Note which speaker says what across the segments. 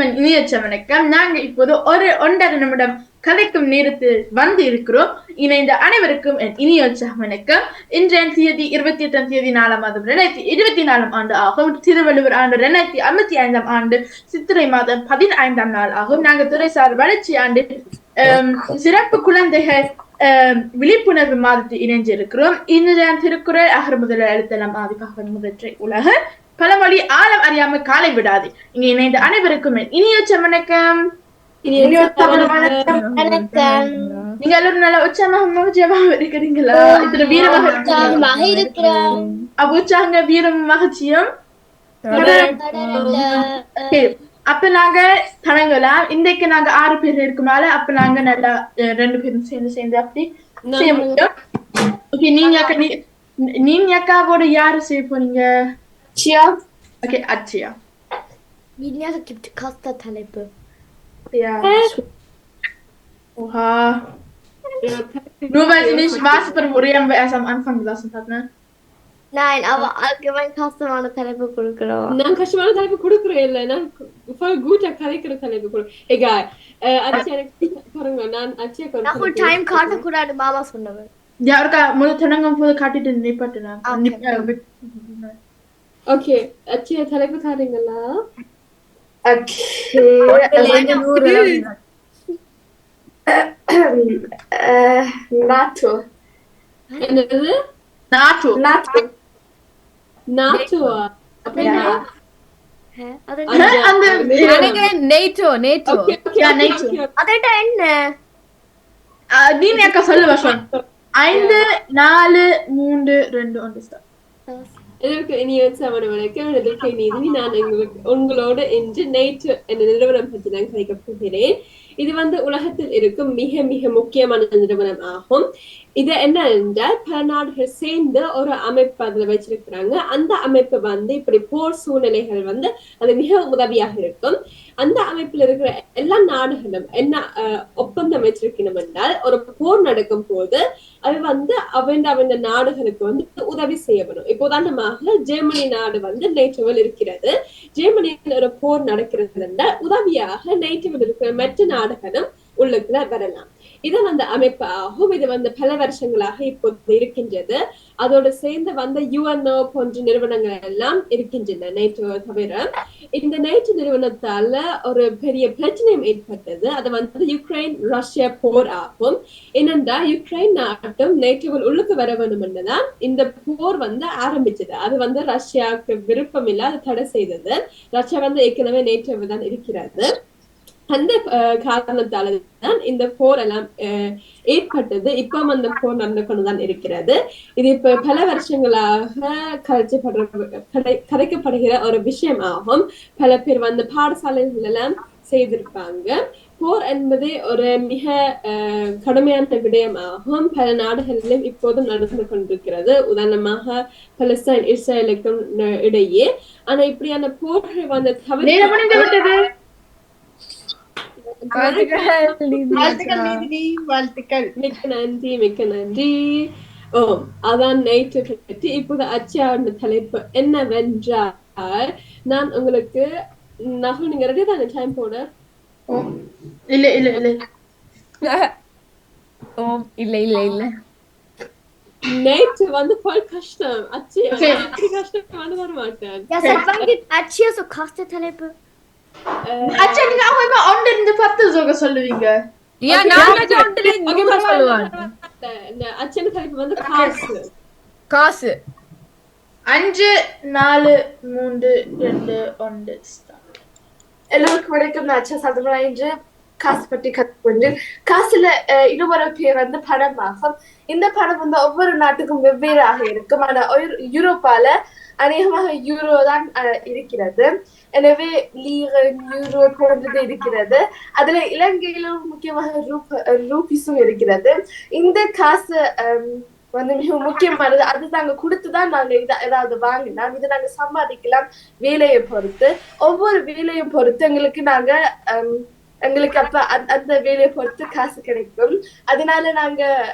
Speaker 1: அனைவருக்கும் என் இனியச்ச வணக்கம் நாங்க இப்போது ஒரு ஒன்றரை நிமிடம் கதைக்கும் நேரத்தில் வந்து இருக்கிறோம். இணைந்த அனைவருக்கும் என் இனியச்ச வணக்கம் இன்றைய தேதி இருபத்தி எட்டாம் தேதி நாலாம் மாதம் ரெண்டாயிரத்தி இருபத்தி நாலாம் ஆண்டு ஆகும். திருவள்ளுவர் ஆண்டு ரெண்டாயிரத்தி ஐம்பத்தி ஐந்தாம் ஆண்டு சித்திரை மாதம் பதினைந்தாம் நாள் ஆகும். நாங்க துறைசார் வளர்ச்சி ஆண்டு சிறப்பு குழந்தைகள் விழிப்புணர்வு மாதத்தில் இணைஞ்சிருக்கிறோம் இன்றைய திருக்குறள் அகர் முதல் எழுத்தலாம் ஆதிபகவன் முதற்றை உலக பழமொழி ஆழம் அறியாம காலை விடாது. இங்க இணைந்த அனைவருக்கும் இனியொச்ச வணக்கம். நீங்க எல்லாரும் நல்லா உற்சாகமாக மகிழ்ச்சியாக இருக்கிறீங்களா? இத்தனை வீரமாக
Speaker 2: இருக்கிறோம்.
Speaker 1: அப்ப உற்சாகங்க வீரம் மகிழ்ச்சியும். அப்ப நாங்க தொடங்கலாம் இன்றைக்கு நாங்க ஆறு பேர் இருக்குனால அப்ப நாங்க நல்லா ரெண்டு பேரும் சேர்ந்து சேர்ந்து அப்படி செய்ய முடியும். நீங்க நீங்க அக்காவோட யாரு செய்ய போறீங்க?
Speaker 2: Chia?
Speaker 1: Okay, add
Speaker 2: Chia. Milner gibt Kastertalebe.
Speaker 1: Ja. Äh? Oha. Nur weil sie nicht Maße präparieren, weil er es am Anfang gelassen hat, ne?
Speaker 2: Nein, aber allgemein kastamonu talebi kuru kuru. Nein,
Speaker 3: kastamonu talebi kuru kuru elle. Nein, voll guter kalikuru
Speaker 2: talebi kuru. Egal. నాకు time కాటకూడదు
Speaker 1: బాబా సున్నవి ఎవరికా మొదటి తెలంగాణ పోదు కట్టి
Speaker 2: నిప్పట్టిన
Speaker 3: okay அச்சா தலைப்பு தாரீங்களா
Speaker 4: NATO.
Speaker 3: என்னது. நாட்டுவா அப்படின்னா
Speaker 5: நேட்டோ நேட்டோ
Speaker 2: என்ன
Speaker 1: சொல்லு வருஷம் ஐந்து நாலு மூன்று ரெண்டு ஒன்று ஸ்டார்
Speaker 3: இதற்கு இனி வணக்கம் இதற்கு நீதி நான் உங்களுக்கு உங்களோட இன்று நேற்று என்ற நிறுவனம் பற்றி நான் கிடைக்க போகிறேன். இது வந்து உலகத்தில் இருக்கும் மிக மிக முக்கியமான நிறுவனம் ஆகும். இது என்ன என்றால் பல நாடுகள் சேர்ந்து ஒரு அமைப்பு அதுல வச்சிருக்கிறாங்க அந்த அமைப்பு வந்து இப்படி போர் சூழ்நிலைகள் வந்து அது மிக உதவியாக இருக்கும். அந்த அமைப்பில் இருக்கிற எல்லா நாடுகளும் என்ன ஒப்பந்தம் வச்சிருக்கணும் என்றால் ஒரு போர் நடக்கும் போது அது வந்து அவன் அவன் நாடுகளுக்கு வந்து உதவி செய்யப்படும். இப்போ உதாரணமாக ஜெர்மனி நாடு வந்து நேட்டோவில் இருக்கிறது. ஜெர்மனியில் ஒரு போர் நடக்கிறது என்றால் உதவியாக நேட்டோவில் இருக்கிற மற்ற நாடுகளும் உள்ளுக்குள்ள வரலாம். இது வந்து அமைப்பு ஆகும் இது வந்து பல வருஷங்களாக இப்போது இருக்கின்றது. அதோடு சேர்ந்து வந்த யுஎன்ஓ போன்ற நிறுவனங்கள் எல்லாம் இருக்கின்றன நேற்று தவிர. இந்த நேற்று நிறுவனத்தால ஒரு பெரிய பிரச்சனையும் ஏற்பட்டது. அது வந்து யுக்ரைன் ரஷ்யா போர் ஆகும். ஏனென்றால் யுக்ரைன் நாட்டும் நேற்றுகள் உள்ளுக்கு வர வேண்டும் என்றுதான் இந்த போர் வந்து ஆரம்பிச்சது அது வந்து ரஷ்யாவுக்கு விருப்பம் இல்லை அது தடை செய்தது. ரஷ்யா வந்து ஏற்கனவே நேற்று தான் இருக்கிறது. அந்த காரணத்தாலதான் காரணத்தால தான் இந்த போர் எல்லாம் ஏற்பட்டது. இப்போ அந்த போர் நடந்து கொண்டுதான் இருக்கிறது. இது இப்ப பல வருஷங்களாக கரைச்சப்படுற கதை கதைக்கப்படுகிற ஒரு விஷயம் ஆகும் பல பேர் வந்து பாடசாலைகள் எல்லாம் செய்திருப்பாங்க. போர் என்பது ஒரு மிக அஹ், கடுமையான விடயம் ஆகும் பல நாடுகளிலும் இப்போதும் நடந்து கொண்டிருக்கிறது. உதாரணமாக பலஸ்தீன் இஸ்ரேலுக்கும் இடையே. ஆனா இப்படியான போர்கள் வந்து
Speaker 1: தவிர
Speaker 5: வாழ்த்துக்கள்
Speaker 3: மிக்க நன்றி மிக்க நன்றி. ஓ அதான் நைட்டு பற்றி. இப்போது அச்சாவோட தலைப்பு என்னவென்றால் நான் உங்களுக்கு நகுல் நீங்க ரெடி தானே? டைம் போட?
Speaker 1: இல்ல இல்ல இல்ல.
Speaker 5: ஓ இல்ல இல்ல இல்ல.
Speaker 3: நைட்டு வந்து voll கஷ்டம். அச்சி கஷ்டம்? வந்து வர மாட்டேன்.
Speaker 2: Gibt Achia so Costa-Taleppe?
Speaker 1: அச்சா நீங்க அவங்க ஒன்று இருந்து பத்து சோக சொல்லுவீங்க
Speaker 5: ஏன் சொல்லுவாங்க
Speaker 3: அச்சன வந்து காசு
Speaker 5: காசு
Speaker 1: அஞ்சு நாலு மூன்று ரெண்டு ஒன்று
Speaker 4: எல்லோருக்கும் வணக்கம் நான் அச்சா சதமரா என்று காசு பற்றி கற்றுக்கொண்டேன் காசுல இன்னொரு பேர் வந்து பணமாகும் இந்த பணம் வந்து ஒவ்வொரு நாட்டுக்கும் வெவ்வேறாக இருக்கும் ஆனா யூரோப்பால அநேகமாக யூரோ தான் அஹ், இருக்கிறது எனவே லீரன் யூரோ போன்றது இருக்கிறது. அதுல இலங்கையிலும் முக்கியமாக ரூப் ரூபிஸும் இருக்கிறது. இந்த காசு அஹ், வந்து மிக முக்கியமானது. அது நாங்க கொடுத்துதான் நாங்க இத- ஏதாவது வாங்கினோம் இதை நாங்க சம்பாதிக்கலாம் வேலையை பொறுத்து. ஒவ்வொரு வேலையும் பொறுத்து எங்களுக்கு நாங்க எங்களுக்கு அப்ப அந்த- அந்த வேலையை பொறுத்து காசு கிடைக்கும். அதனால நாங்க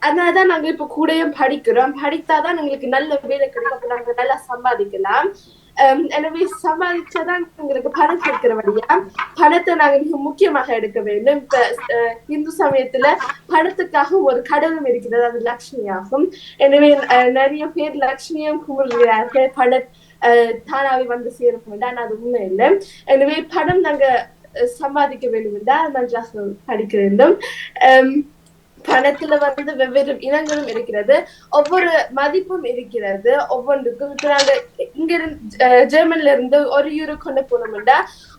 Speaker 4: அதனாலதான் நாங்க இப்ப கூடயும் படிக்கிறோம். படித்தாதான் எங்களுக்கு நல்ல வேலை கிடைக்கும். நாங்க நல்லா சம்பாதிக்கலாம். Um, எனவே சமாளிச்சாதான் எங்களுக்கு பணம் வழியா பணத்தை நாங்க மிக முக்கியமாக எடுக்க வேண்டும். இப்ப அஹ், இந்து சமயத்துல பணத்துக்காக ஒரு கடவுளும் இருக்கிறது அது லக்ஷ்மி ஆகும் எனவே அஹ், நிறைய பேர் லக்ஷ்மியும் கும்பிடுகிறார்கள். பண அஹ், தானாவே வந்து சேர வேண்டாம் அது உண்மை இல்லை. எனவே பணம் நாங்க அஹ், சம்பாதிக்க வேண்டும் என்றால் நன்றாக படிக்க வேண்டும். அஹ், பணத்துல வந்து வெவ்வேறு இனங்களும் இருக்கிறது. ஒவ்வொரு மதிப்பும் இருக்கிறது. ஒவ்வொன்றுக்கும் இப்ப நாங்க இங்க இருந்து ஜெர்மன்ல இருந்து ஒரு யூரோ கொண்டு போனோம்னா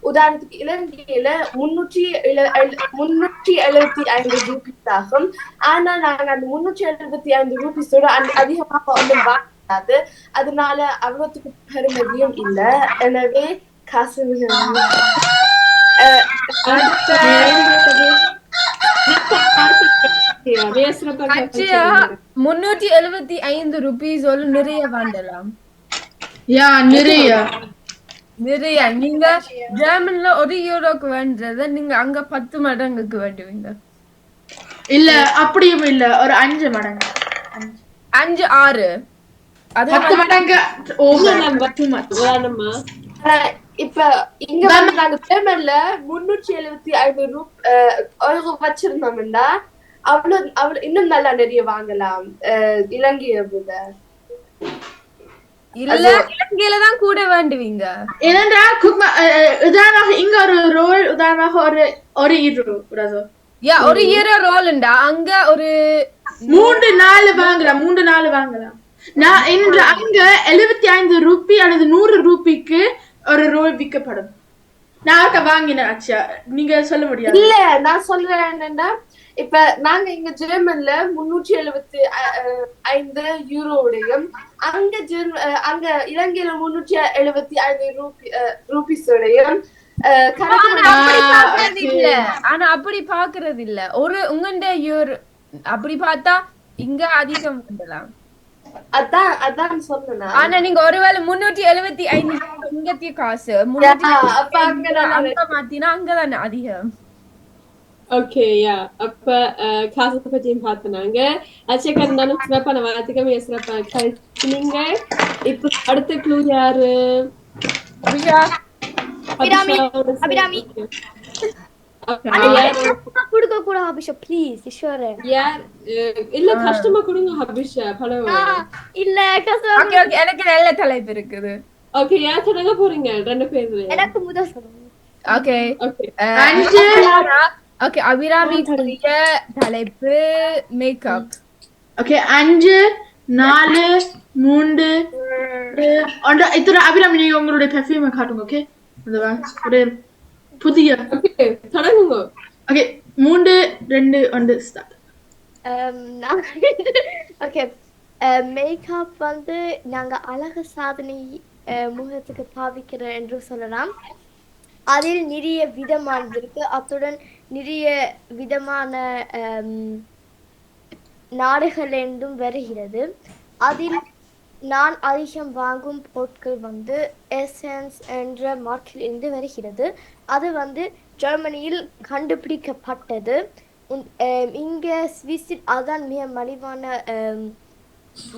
Speaker 4: உதாரணத்துக்கு இலங்கையில முன்னூற்றி முன்னூற்றி எழுபத்தி ஐந்து ரூபீஸ் ஆகும். ஆனா நாங்க அந்த முன்னூற்றி எழுபத்தி ஐந்து ரூபீஸோட அந்த அதிகமாக ஒன்றும் வாங்காது அதனால அவ்வளவுக்கு பெருமதியும் இல்ல. எனவே காசு மிக
Speaker 5: அச்சயா முன்னூற்றி எழுபத்தி ஐந்து ருபீஸ் நிறைய வாண்டலாம்.
Speaker 1: யா நிறைய.
Speaker 5: நிறைய. நீங்க ஜெர்மன்ல ஒரு யூரோக்கு வேண்டத நீங்க அங்க பத்து மடங்குக்கு வேண்டுவீங்க
Speaker 1: இல்ல அப்படியும் இல்ல. ஒரு அஞ்சு மடங்கு.
Speaker 5: அஞ்சு ஆறு. அது
Speaker 1: பத்து மடங்கு
Speaker 4: இப்ப இங்க நாங்க ஜெர்மன்ல முன்னூற்றி எழுபத்தி ஐநூறு ரூபாய் வச்சிருந்தோம்னா அவ்வளவு அவ்வளவு இன்னும் நல்லா நிறைய வாங்கலாம். இலங்கையை விட.
Speaker 5: இல்ல இலங்கையில தான் கூட வேண்டுவீங்க.
Speaker 1: ஏனென்றால் குக்மா உதாரணமாக இங்க ஒரு ரோல் உதாரணமாக ஒரு ஒரு ஈரோ
Speaker 5: யா ஒரு யூரோ ரோல்ண்டா அங்க ஒரு
Speaker 1: மூன்று நாலு வாங்கலாம் மூன்று நாலு வாங்கலாம். நான் இன்று அங்க எழுபத்தி ஐந்து ரூபி அல்லது நூறு ரூபிக்கு ஒரு ரோல் விற்கப்படும். நான் வாங்கினேன் அச்சா. நீங்க சொல்ல முடியாது.
Speaker 4: இல்ல நான் சொல்றேன் என்னன்னா இப்ப நாங்க இங்க ஜெர்மன்ல முன்னூற்றி எழுபத்தி ஐந்து யூரோடையும் அங்க ஜெர்ம அங்க இலங்கையில முன்னூற்றி எழுபத்தி ஐந்து ரூபி ரூபீஸோடையும்
Speaker 5: ஆனா அப்படி பாக்குறது. இல்ல ஒரு உங்கண்ட யூர் அப்படி பார்த்தா இங்க அதிகம் வேண்டலாம்
Speaker 4: அதான் அதான் சொன்னேன்.
Speaker 5: ஆனா நீங்க ஒருவேளை முன்னூற்றி எழுபத்தி ஐந்து இங்கத்திய காசு.
Speaker 4: அப்ப அங்க நான்
Speaker 5: அங்க மாத்தினா அங்கதானே அதிகம்.
Speaker 3: ஓகே யா அப்ப அஹ், காசத்தை பத்தியும் பார்த்தனாங்க அச்சக்கா இருந்தாலும் சிறப்பான வார்த்தைக்கு சிறப்பா கழிச்சுனீங்க இப்ப அடுத்த க்ளூ யாரு?
Speaker 2: அபிராமி? கொடுக்க கூட அபிஷா ப்ளீஸ் ஈஸ்வர
Speaker 3: யார்? இல்ல கஷ்டமா கொடுங்க அபிஷா படம்
Speaker 2: இல்ல கஷ்டம்
Speaker 5: ஓகே ஓகே எனக்கு நல்ல தலைப்பு இருக்குது.
Speaker 3: ஓகே யார் தொடங்க போறீங்க ரெண்டு பேரு.
Speaker 2: எனக்கு முதல் சொல்லுங்க
Speaker 5: ஓகே
Speaker 3: ஓகே
Speaker 1: அஞ்சு.
Speaker 5: ஓகே அபிராமி கூடிய தலைப்பு மேக்கப்
Speaker 1: ஓகே அஞ்சு நாலு மூன்று இத்தனை அபிராமி நீங்க உங்களுடைய பெர்ஃபியூமை காட்டுங்க ஓகே ஒரு புதிய.
Speaker 3: தொடங்குங்க.
Speaker 1: ஓகே மூன்று ரெண்டு ஒன்று ஸ்டார்ட்
Speaker 2: ஓகே மேக்கப் வந்து நாங்க அழகு சாதனை அஹ், முகத்துக்கு பாவிக்கிற என்று சொல்லலாம். அதில் நிறைய விதமானது இருக்கு அத்துடன் நிறைய விதமான நாடுகள் நாடுகளிலிருந்தும் வருகிறது. அதில் நான் அதிகம் வாங்கும் பொருட்கள் வந்து எசன்ஸ் என்ற மார்க்கில் இருந்து வருகிறது. அது வந்து ஜெர்மனியில் கண்டுபிடிக்கப்பட்டது. உம், இங்க ஸ்விஸில் அதுதான் மிக மலிவான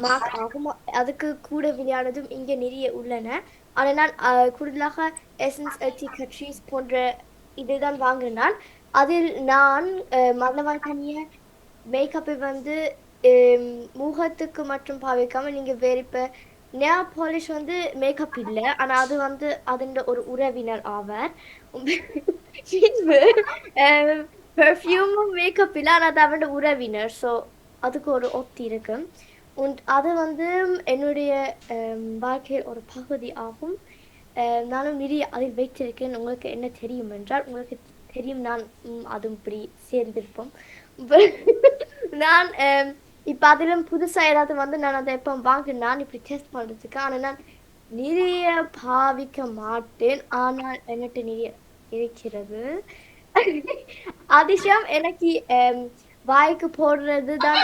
Speaker 2: மார்க் ஆகும். அதுக்கு கூட விளையானதும் இங்கே நிறைய உள்ளன. ஆனால் நான் கூடுதலாக எசன்ஸ் எட்டி கட்ரீஸ் போன்ற இதுதான் வாங்கினான். அதில் நான் மன்னவன் கனிய மேக்கப்பை வந்து முகத்துக்கு மட்டும் பாவிக்காம நீங்க வேற இப்ப நேர் பாலிஷ் வந்து மேக்கப் இல்லை. ஆனா அது வந்து அதன் ஒரு உறவினர் ஆவார். பெர்ஃப்யூமும் மேக்கப் இல்லை. ஆனா அது அவனோட உறவினர். ஸோ அதுக்கு ஒரு ஒத்தி இருக்கும் உன் அது வந்து என்னுடைய வாழ்க்கையில் ஒரு பகுதி ஆகும். நானும் நிறைய அதில் வைத்திருக்கேன். உங்களுக்கு என்ன தெரியும் என்றால் உங்களுக்கு தெரியும் நான் அதுவும் இப்படி சேர்ந்திருப்போம். நான் இப்போ இப்ப அதிலும் புதுசா ஏதாவது வந்து நான் அதை எப்போ வாங்கினான் இப்படி டெஸ்ட் பண்ணுறதுக்கு ஆனா நான் நிறைய பாவிக்க மாட்டேன். ஆனால் என்கிட்ட நிறைய இருக்கிறது. அதிசயம் எனக்கு வாய்க்கு போடுறது தான்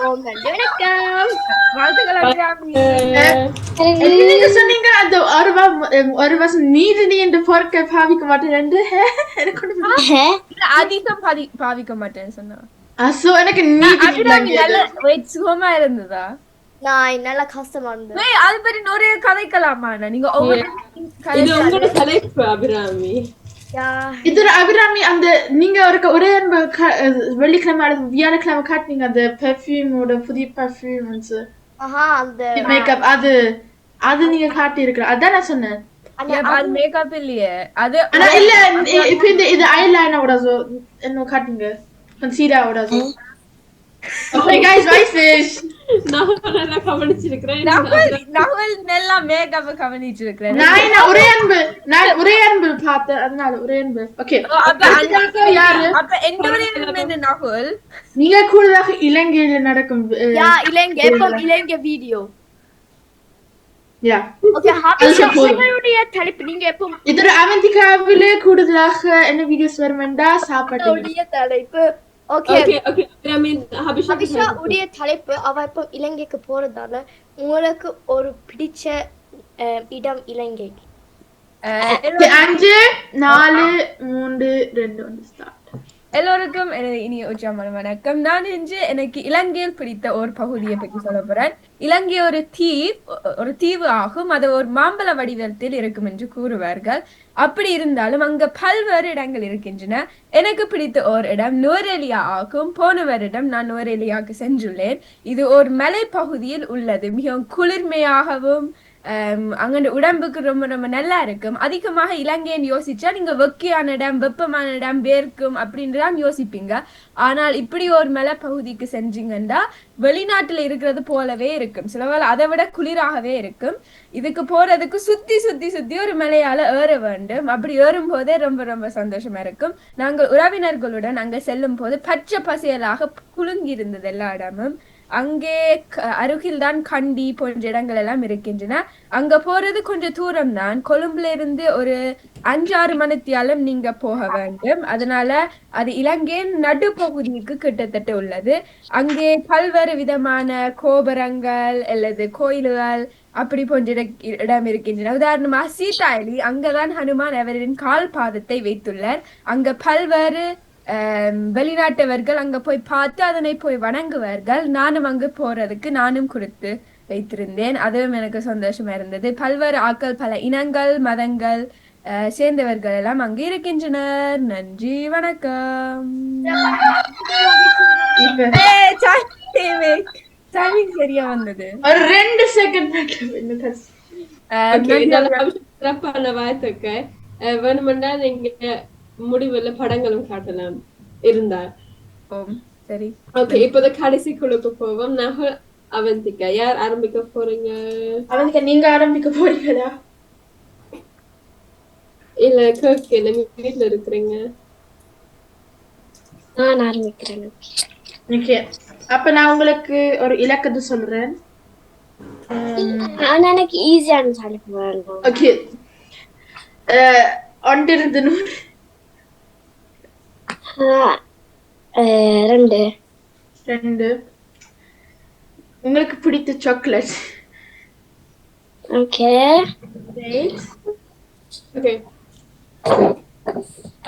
Speaker 2: ஓம் நன்றி வணக்கம்
Speaker 5: வாழ்த்துக்கள் அபிராமி
Speaker 1: நீங்க சொன்னீங்க அந்த ஒரு ஒரு வருஷம் நீதி நீ இந்த பொருட்கள் பாவிக்க மாட்டேன் என்று
Speaker 5: அதிகம் பாவிக்க மாட்டேன்னு சொன்னா
Speaker 1: so எனக்கு நீதி
Speaker 5: சுகமா இருந்ததா
Speaker 2: நான் நல்ல கஷ்டமா இருந்தது
Speaker 5: அது பற்றி நிறைய கதைக்கலாமா நீங்க ஒவ்வொரு
Speaker 3: தலைப்பு அபிராமி.
Speaker 1: இது அபிராமி அந்த நீங்க ஒரு ஒரே வெள்ளிக்கிழமை அல்லது வியாழக்கிழமை காட்டுனீங்க அந்த பெர்ஃப்யூமோட புதிய பெர்ஃப்யூம்
Speaker 2: அந்த
Speaker 1: மேக்கப் அது அது நீங்க காட்டி இருக்கிற அதான் நான் சொன்னேன்.
Speaker 5: அது மேக்கப் இல்லையே? அது
Speaker 1: இல்ல இப்ப இந்த இது ஐலைனரோட என்ன காட்டுங்க கன்சீலரோட Okay, guys, my fish.
Speaker 3: நான் கவனிச்சிருக்கிறேன்
Speaker 5: நகுல் நகுல் நல்லா மேகவ கவனிச்சிருக்கிறேன்
Speaker 1: நான் ஒரே அன்பு நான் ஒரே அன்பு பார்த்தேன் அதனால ஒரே அன்பு ஓகே
Speaker 5: அப்ப
Speaker 1: யாரு
Speaker 5: அப்ப என்னுடைய அன்பு நகுல்
Speaker 1: நீங்க கூடுதலாக இலங்கையில நடக்கும்
Speaker 2: யா இலங்கை இப்போ இலங்கை வீடியோ
Speaker 1: யா
Speaker 2: ஓகே ஹாப்பியோடைய தலைப்பு நீங்க எப்போ
Speaker 1: இதர அவந்திகாவிலே கூடுதலாக என்ன வீடியோஸ் வரும் என்றா
Speaker 2: சாப்பாடு தலைப்பு okay
Speaker 3: okay okay Abirami Abishek
Speaker 2: Abisha உடைய தலைப்பு அவ இப்போ இலங்கைக்கு போறதால உங்களுக்கு ஒரு பிடிச்ச அஹ், இடம் இலங்கை
Speaker 1: அஞ்சு நாலு மூன்று ரெண்டு ஸ்டார்ட்
Speaker 5: எல்லோருக்கும் எனது இனிய உச்சமான வணக்கம். நான் இன்று எனக்கு இலங்கையில் பிடித்த ஒரு பகுதியை பற்றி சொல்ல போறேன். இலங்கை ஒரு தீவு ஒரு தீவு ஆகும். அது ஒரு மாம்பழ வடிவத்தில் இருக்கும் என்று கூறுவார்கள். அப்படி இருந்தாலும் அங்க பல்வேறு இடங்கள் இருக்கின்றன. எனக்கு பிடித்த ஒரு இடம் நுவரெலியா ஆகும். போன வருடம் நான் நுவரெலியாவுக்கு சென்றுள்ளேன். இது ஒரு மலைப்பகுதியில் உள்ளது. மிகவும் குளிர்மையாகவும் Um, அங்க உடம்புக்கு ரொம்ப ரொம்ப நல்லா இருக்கும். அதிகமாக இலங்கைன்னு யோசிச்சா நீங்க வெக்கையான இடம் வெப்பமான இடம் வேர்க்கும் அப்படின்னு தான் யோசிப்பீங்க. ஆனால் இப்படி ஒரு மலைப்பகுதிக்கு செஞ்சீங்கன்னா வெளிநாட்டுல இருக்கிறது போலவே இருக்கும். சிலவால் அதை விட குளிராகவே இருக்கும். இதுக்கு போறதுக்கு சுத்தி சுத்தி சுத்தி ஒரு மலையால ஏற வேண்டும். அப்படி ஏறும் போதே ரொம்ப ரொம்ப சந்தோஷமா இருக்கும். நாங்கள் உறவினர்களுடன் அங்க செல்லும் போது பச்சை பசையலாக குலுங்கி இருந்தது எல்லா இடமும். அங்கே அருகில்தான் கண்டி போன்ற இடங்கள் எல்லாம் இருக்கின்றன. அங்க போறது கொஞ்சம் தூரம் தான் கொழும்புல இருந்து ஒரு அஞ்சாறு மணித்தியாலும் நீங்க போக வேண்டும். அதனால அது இலங்கையின் நடுப்பகுதிக்கு கிட்டத்தட்ட உள்ளது. அங்கே பல்வேறு விதமான கோபுரங்கள் அல்லது கோயில்கள் அப்படி போன்ற இடம் இருக்கின்றன. உதாரணமா சீதாயலி அங்கதான் ஹனுமான் அவரின் கால் பாதத்தை வைத்துள்ளார். அங்க பல்வேறு வெளிநாட்டவர்கள் அங்க போய் பார்த்து அதனை போய் வணங்குவார்கள். நானும் அங்கு போறதுக்கு நானும் கொடுத்து வைத்திருந்தேன். அதுவும் எனக்கு சந்தோஷமா இருந்தது. பல்வேறு ஆட்கள் பல இனங்கள் மதங்கள் சேர்ந்தவர்கள் எல்லாம் அங்கு இருக்கின்றனர். நன்றி வணக்கம். டைமிங் சரியா வந்தது.
Speaker 1: ரெண்டு செகண்ட்
Speaker 3: வேணுமெண்டா நீங்க முடிவுல படங்களும் காட்டலாம் இருந்தா.
Speaker 5: சரி.
Speaker 3: ஓகே இப்போது கடைசி குழுக்கு போவோம். நகுல் அவந்திகா யார் ஆரம்பிக்க போறீங்க?
Speaker 1: அவனுக்கு நீங்க ஆரம்பிக்க போறீங்களா?
Speaker 3: இல்ல கேக்கு நம்ம வீட்டுல இருக்கிறீங்க?
Speaker 2: நான் ஆரம்பிக்கிறேன்.
Speaker 1: ஓகே அப்ப நான் உங்களுக்கு ஒரு இலக்கத்தை சொல்றேன்.
Speaker 2: ஆனா எனக்கு ஈஸியான வேணும்
Speaker 1: ஓகே ஒன்றிருந்து நூறு.
Speaker 2: ரெண்டு.
Speaker 1: ரெண்டு. உங்களுக்கு பிடித்த சாக்லேட்
Speaker 2: ஓகே
Speaker 3: ஓகே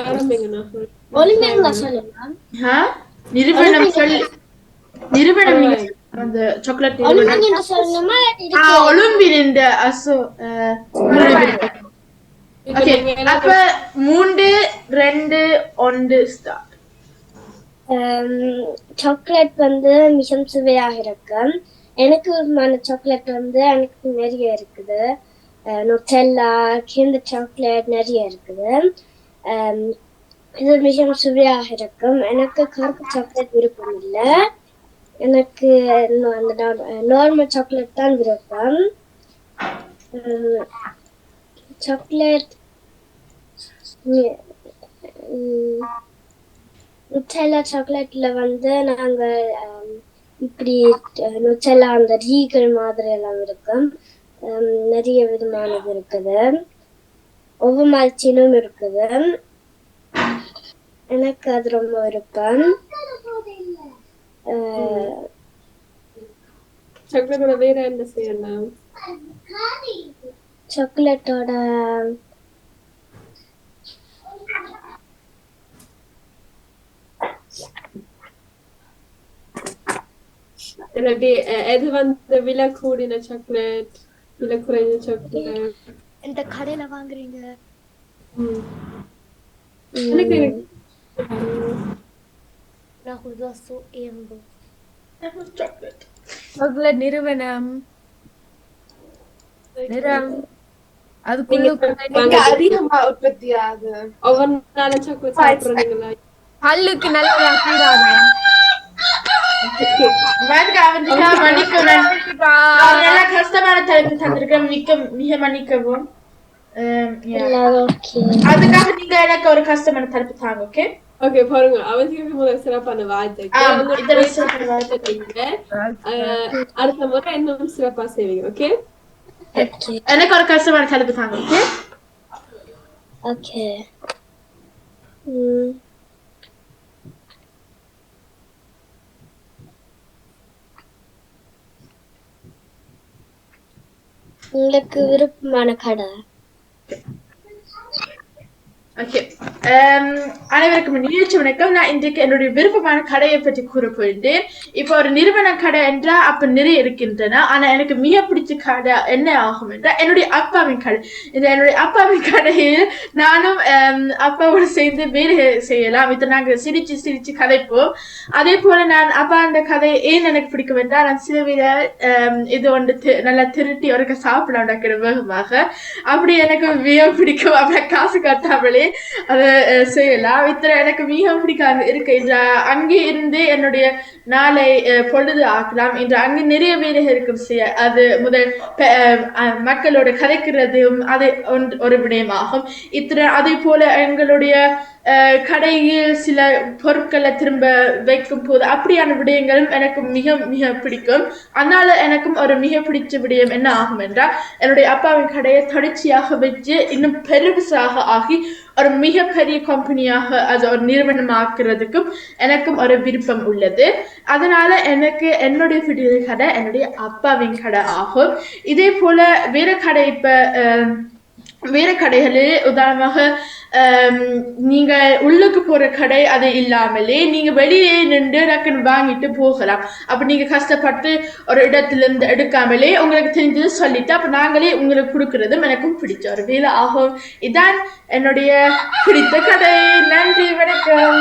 Speaker 3: ஆரம்பிங்க நகுல்
Speaker 2: ஒலிம்பிக் சொல்லுங்க.
Speaker 1: நிறுவனம் சொல்லி நிறுவனம் நீங்க அந்த சாக்லேட் நிறுவனம்.
Speaker 2: ஒலிம்பிக் சொல்லணுமா
Speaker 1: ஆ ஒலிம்பின் இந்த அசோ
Speaker 3: இப்ப
Speaker 1: ஓகே
Speaker 3: நீங்க எல்லாம்
Speaker 1: அப்ப மூன்று ரெண்டு ஒன்று ஸ்டார்ட்
Speaker 2: சாக்லேட் வந்து மிகவும் சுவையாக இருக்கும் எனக்கு விரும்பமான சாக்லேட் வந்து எனக்கு நிறைய இருக்குது. நொட்டெல்லா கிண்டர் சாக்லேட் நிறைய இருக்குது. அம், இது மிகவும் சுவையாக இருக்கும் எனக்கு கருப்பு சாக்லேட் விருப்பம் இல்லை. எனக்கு அந்த நார்மல் சாக்லேட் தான் விருப்பம். சாக்லேட் நுட்டெல்லா சாக்லேட்ல வந்து நாங்க இப்படி நுட்டெல்லா அந்த ரீகள் மாதிரி எல்லாம் இருக்கும் நிறைய விதமானது இருக்குது. ஒவ்வொரு இருக்குது. எனக்கு அது ரொம்ப விருப்பம்.
Speaker 3: சாக்லேட்டோட வேற என்ன செய்யலாம்?
Speaker 2: சாக்லேட்டோட
Speaker 3: அஹ், எது வந்து விலை கூடின சாக்லேட் விலை குறைஞ்ச சாக்லேட்
Speaker 2: இந்த கடையில வாங்குறீங்க
Speaker 3: எனக்கு
Speaker 2: நான் கொஞ்சம் சோ ஏம்பு
Speaker 1: சாக்லேட்
Speaker 5: சாக்லேட் நிறுவனம் நிறம் அதுக்குள்ள
Speaker 4: இங்க அதிகமா
Speaker 5: கூடாதா
Speaker 1: வேதுக்கு அவனுக்கு மன்னிக்கிறேன் நான் நல்ல கஷ்டமான தலைப்பு தந்திருக்கேன் மிக்க மிக மன்னிக்கவும் Um, yeah. அதுக்காக நீங்க எனக்கு ஒரு கஷ்டமான தலைப்பு தாங்க ஓகே
Speaker 3: ஓகே பாருங்க அவனுக்கு முதல் சிறப்பான வாழ்த்து
Speaker 1: ஆ, இதெல்லாம் சிறப்பான வாழ்த்து.
Speaker 3: அடுத்த முறை இன்னும் சிறப்பா செய்வீங்க ஓகே
Speaker 1: எனக்கு ஒரு கஷ்டமான தலைப்பு தாங்க ஓகே
Speaker 2: ஓகே உங்களுக்கு விருப்பமான கடை?
Speaker 1: ஓகே um, அனைவருக்கும் நிகழ்ச்சி வணக்கம். நான் இன்றைக்கு என்னுடைய விருப்பமான கடையை பற்றி கூற போயிருந்தேன் இப்போ ஒரு நிறுவன கடை என்றா அப்ப நிறைய இருக்கின்றன. ஆனா எனக்கு மிக பிடிச்ச கடை என்ன ஆகும் என்றால் என்னுடைய அப்பாவின் கடை. இந்த என்னுடைய அப்பாவின் கடையில் நானும் um, அப்பாவோட சேர்ந்து வேலை செய்யலாம். இதை நாங்கள் சிரிச்சு சிரிச்சு கதைப்போம். அதே போல நான் அப்பா அந்த கதை ஏன் எனக்கு பிடிக்கும் என்றால் நான் சிறுவில um, இது ஒன்று தி- நல்லா திருட்டி ஒருக்க சாப்பிட வேகமாக. அப்படி எனக்கு மிக பிடிக்கும். அவளை காசு கட்டாமலே அதை செய்யலாம் இத்தனை எனக்கு மிக பிடிக்காது. இருக்கு. இன்று அங்கே இருந்து என்னுடைய நாளை பொழுது ஆக்கலாம். இன்று அங்கே நிறைய வேலைகள் இருக்கும் செய்ய அது முதல் மக்களோட கதைக்கிறதும் அது ஒன் ஒரு விடயமாகும். இத்தனை அதே போல எங்களுடைய கடையில் சில பொருட்களை திரும்ப வைக்கும் போது அப்படியான விடயங்களும் எனக்கு மிக மிக பிடிக்கும். அதனால எனக்கும் ஒரு மிக பிடிச்ச விடயம் என்ன ஆகும் என்றால் என்னுடைய அப்பாவின் கடையை தொடர்ச்சியாக வச்சு இன்னும் பெருசாக ஆகி ஒரு மிகப்பெரிய கம்பெனியாக அது ஒரு நிறுவனமாக்குறதுக்கும் எனக்கும் ஒரு விருப்பம் உள்ளது. அதனால எனக்கு என்னுடைய பிடித்த கடை என்னுடைய அப்பாவின் கடை ஆகும். இதே போல வேற கடை இப்போ வேற கடைகளில் உதாரணமாக நீங்க உள்ளுக்கு போற கடை அது இல்லாமலே நீங்க வெளியே நின்று டக்குன்னு வாங்கிட்டு போகலாம். அப்ப நீங்க கஷ்டப்பட்டு ஒரு இடத்துல இருந்து எடுக்காமலே உங்களுக்கு தெரிஞ்சது சொல்லிட்டு அப்ப நாங்களே உங்களுக்கு கொடுக்கறதும் எனக்கும் பிடிச்ச ஒரு வேலை ஆகும். இதான் என்னுடைய பிடித்த கடை நன்றி வணக்கம்.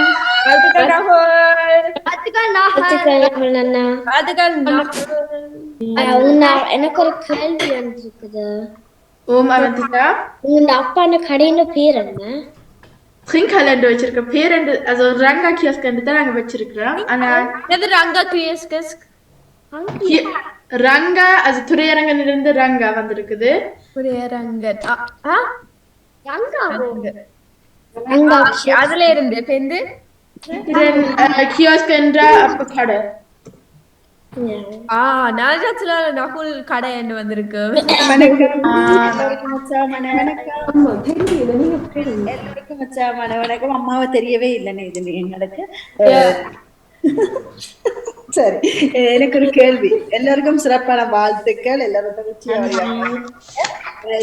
Speaker 2: எனக்கு ஒரு கேள்வி இருக்குது
Speaker 1: ஓம் அவந்திகா
Speaker 2: உங்க அப்பான கடையில பேர் என்ன?
Speaker 1: ட்ரிங்க் வச்சிருக்க. பேர் அது ரங்கா கியோஸ்க் தான் நாங்க வச்சிருக்கிறோம். ஆனா
Speaker 5: எது ரங்கா கிரியஸ்கஸ்
Speaker 1: கி- ரங்கா அது துறையரங்கிலிருந்து ரங்கா வந்திருக்குது.
Speaker 5: ரங்கன் ஆ, ஆ?
Speaker 2: அங்க
Speaker 5: அதுல இருந்து. பெந்து
Speaker 1: கியோஸ்க் என்ற அப்ப கடை.
Speaker 5: ஆ நாஜாத்துல நகுல் கடை என்று வந்திருக்கு.
Speaker 6: வணக்கம் எல்லாருக்கும் எல்லாருக்கும் அம்மாவை தெரியவே இல்லைன்னு இது எங்களுக்கு சரி. எனக்கு ஒரு கேள்வி. எல்லாருக்கும் சிறப்பான வாழ்த்துக்கள். வருவாங்க.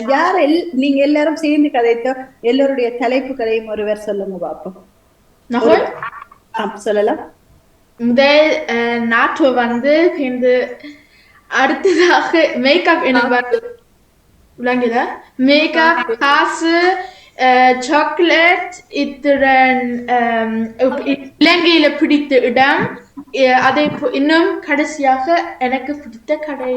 Speaker 6: யார் எல் நீங்க எல்லாரும் சேர்ந்து கதைத்த எல்லோருடைய தலைப்புகளையும் ஒருவர் சொல்லுங்க பாப்போம். சொல்லலாம்.
Speaker 1: முதல் நாட்டோ வந்து இந்த அடுத்ததாக மேக்கப் எனக்கு வந்து விளங்குதா? மேக்கப் காசு சாக்லேட் இத்துடன் இலங்கையில பிடித்த இடம். அதே இன்னும் கடைசியாக எனக்கு பிடித்த கடை.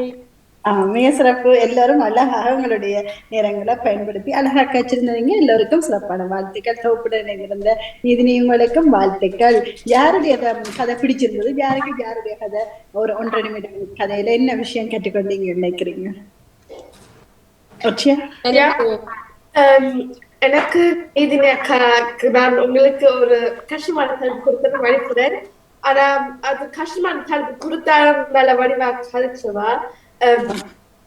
Speaker 6: மிக சிறப்பு. எல்லாரும் அழகாக உங்களுடைய நேரங்களை பயன்படுத்தி அழகாக வச்சிருந்தீங்க எல்லோருக்கும் சிறப்பான வாழ்த்துக்கள். தொகுப்புடன் இருந்த நீதினி உங்களுக்கும் வாழ்த்துக்கள். யாருடைய கதை பிடிச்சிருந்தது? யாருக்கு யாருடைய கதை? ஒரு ஒன்றரை நிமிடம் கதையில என்ன விஷயம் கேட்டுக்கொண்டீங்க நினைக்கிறீங்க?
Speaker 4: எனக்கு இது க- நான் உங்களுக்கு ஒரு கஷ்டமான தலைப்பு கொடுத்தது வழிபுறேன் ஆனா அது கஷ்டமான தலைப்பு கொடுத்தாலும் நல்ல வடிவா கழிச்சவா ஆம்,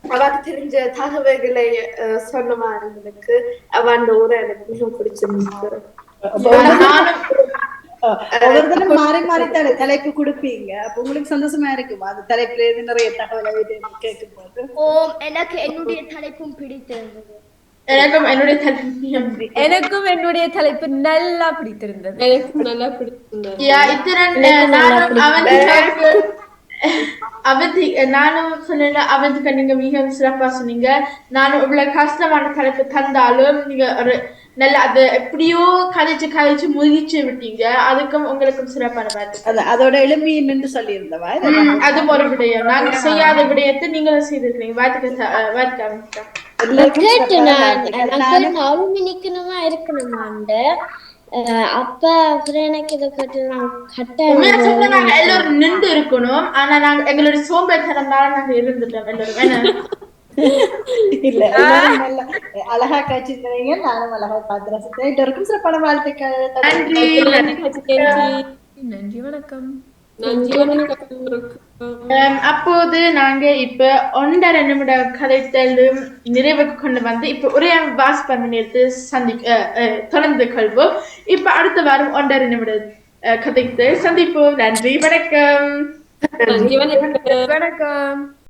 Speaker 4: அவக்கு தெரிஞ்ச தகவல்களை சொன்னவா எனக்கு அவ அந்த ஊரை எனக்கு மிகவும் பிடிச்சிருந்தது
Speaker 1: நானும்
Speaker 6: ஒவ்வொரு தடவை மாறி மாறி தலை தலைப்பு கொடுப்பீங்க அப்ப உங்களுக்கு சந்தோஷமா இருக்குமா அந்த தலைப்புல இருந்து நிறைய தகவலை கேட்கும் போது
Speaker 2: ஓம் எனக்கு என்னுடைய தலைப்பும் பிடித்திருந்தது
Speaker 1: எனக்கும் என்னுடைய தலைப்பு
Speaker 5: எனக்கும் என்னுடைய தலைப்பு நல்லா பிடித்திருந்தது
Speaker 3: எனக்கு நல்லா பிடிச்சிருந்தது
Speaker 1: அவதி நானும் சொன்னேன் அவதிக்கு நீங்க மிக சிறப்பா சொன்னீங்க நானும் இவ்வளவு கஷ்டமான தலைப்பு தந்தாலும் நீங்க ஒரு நல்ல அதை எப்படியோ கதைச்சு கதைச்சு முதிச்சு விட்டீங்க அதுக்கும் உங்களுக்கும் சிறப்பான பாட்டு
Speaker 6: அது அதோட எளிமையை நின்று சொல்லியிருந்தவா
Speaker 1: அது ஒரு விடயம் நாங்க செய்யாத விடயத்தை நீங்களும் செய்திருக்கீங்க வாத்துக்கு வாத்துக்கு ஆரம்பிச்சோம்
Speaker 6: எல்லாருக்கும்
Speaker 7: கேட்டு நான்
Speaker 6: வாழ்த்துக்கள்.
Speaker 7: அப்ப அப்புறம் எனக்கு இதை
Speaker 1: சொன்னா நாங்க எல்லாரும் நின்று இருக்கணும். ஆனா நாங்க எங்களுடைய சோம்பேறித்தனம்னால நாங்க இருந்துட்டோம் எல்லாரும்.
Speaker 6: இல்ல அழகா காய்ச்சிருக்கிறீங்க. நானும் அழகா பார்த்து ரசித்தேன் சிறப்பான வாழ்த்துக்கள்.
Speaker 1: நன்றி.
Speaker 3: நன்றி
Speaker 5: வணக்கம்.
Speaker 1: அப்போது நாங்க இப்ப ஒன்றரை நிமிட கதைத்தலும் நிறைவுக்கு கொண்டு வந்து இப்ப ஒரே வாசிப்பன் எடுத்து சந்தி அஹ், அஹ், தொடர்ந்து கொள்வோம். இப்ப அடுத்த வாரம் ஒன்றரை நிமிட கதைத்து சந்திப்போம். நன்றி வணக்கம்.
Speaker 3: நன்றி வணக்கம்.
Speaker 5: வணக்கம்.